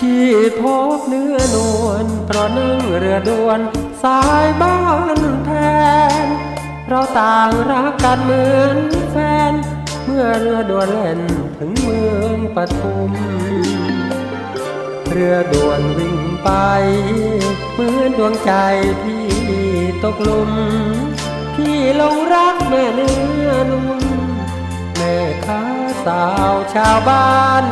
ที่พบเนื้อนวลเพราะนึ่งเรือด่วนสายบ้านแทน เราต่างรักกันเหมือนแฟน เมื่อเรือด่วนเล่นถึงเมืองปทุม เรือด่วนวิ่งไปเหมือนดวงใจพี่ตกลุม พี่ลงรักแม่เนื้อนุ่มแม่ค้าสาวชาวบ้าน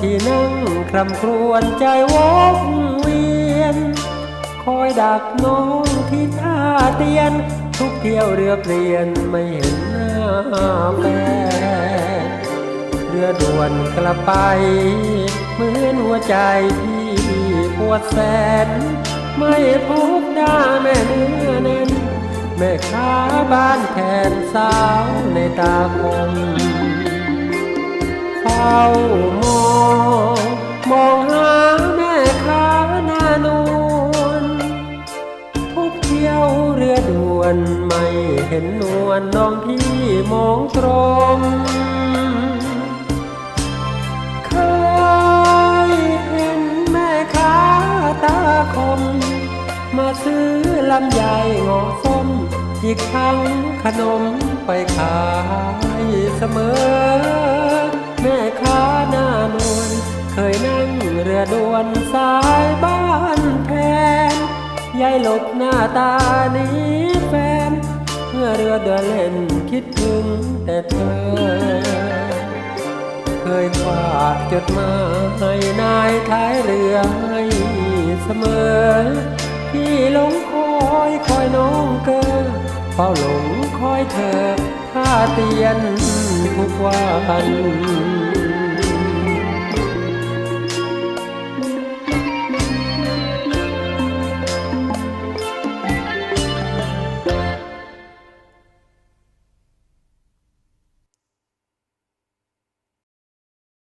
วลพี่นั่งคร่ำครวญใจวกเวียน คอยดักน้องที่ท่าเตียน ทุกเที่ยวเรือเปลี่ยนไม่เห็นหน้าแฟนเรือด่วนกลับไป เหมือนหัวใจพี่ปวดแสน ไม่พบหน้าแม่เนื้อแน่นแม่ค้าบ้านแทนสาวในตาคมเฝ้า นวลน้องพี่มองตรงเคยเห็นแม่ค้าตาคม มาซื้อลำไยงอส้มอีกทั้งขนมไปขายเสมอ แม่ค้าหน้านวลเคยนั่งเรือด่วนสายบ้านแพนยายหลบหน้าตานี้ เมื่อเรือเดินเล่นคิดถึงแต่เธอ เคยฝากจดหมายนายท้ายเรือให้เสมอ ที่หลงคอยคอยน้องเกอเฝ้าหลงคอยเธอท่าเตียนทุกวัน